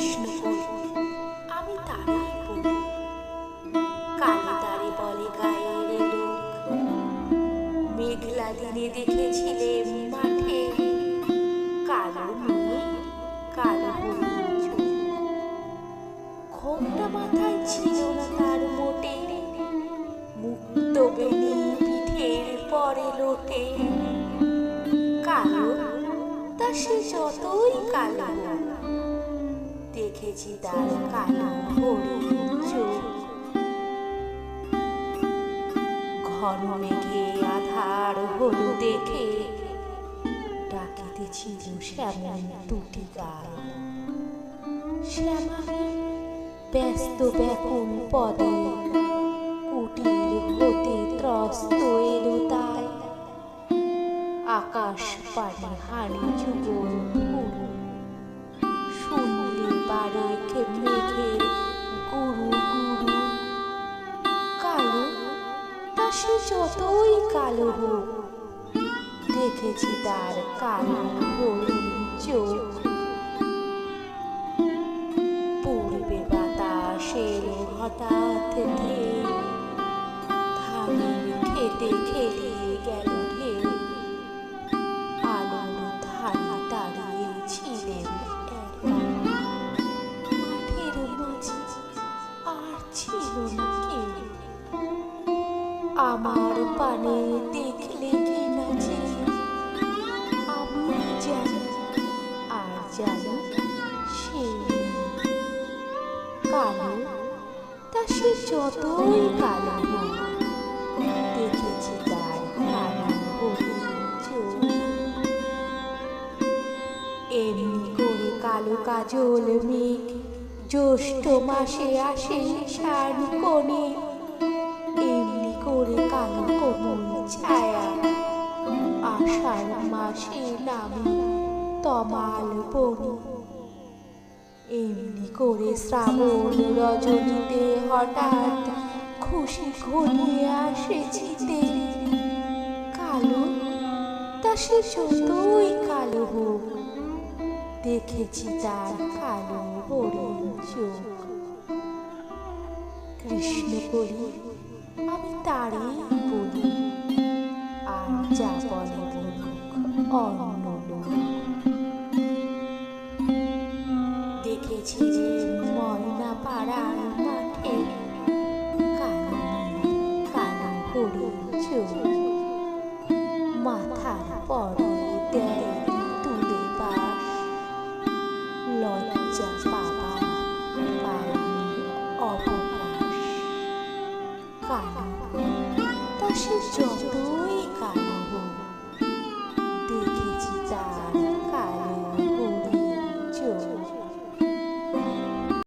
কৃষ্ণ আমি তারই বলি। গায়ের লোক। মেঘলা দিনে দেখেছিলে মাঠে। কালো মেয়ে কালো ঘোমটা মাথায় ছিল না তার মোটে। মুক্ত বেনি পিঠের পরে লোটে। কালো তা সে যতই কালো দেখেছি তার ঘন মেঘে আধার হলু দেখে ডাকিতেছিল শ্যামল দুটি গাল শ্যামা, ব্যস্ত ব্যাকুল পদে, কুটির হতে ত্রস্ত এলো তাই আকাশ পানি হানি যুগল সে যতই কালো হোক, দেখেছি তার কালো হরিণ চোখ। পূর্বে বাতাস এলো হঠাৎ খেতে খেতে আমার পানে দেখলে কি নাচে আমি জানি, আর জানি সে কালো, তা সে যতই কালো দেখেছি তার চোখ এমনি করে কালো কাজল মেঘ জ্যৈষ্ঠ মাসে আসে শান কোণে। করে কালো কোমল ছায়া আষাঢ় মাসে নামে তমাল বনে এমনি করে শ্রাবণ রজনীতে হঠাৎ খুশি ঘনিয়ে আসে চিতে কালো তা সে যতই কালো হোক দেখেছি তার কালো হরিণ চোখ কৃষ্ণ করি তারই বলি, আর যা বলে অন্য দেখেছি যে ময়না পাড়ার মাঠে কানা কালো হরিণ মাথার পরে অবকাশ কালো তা সে যত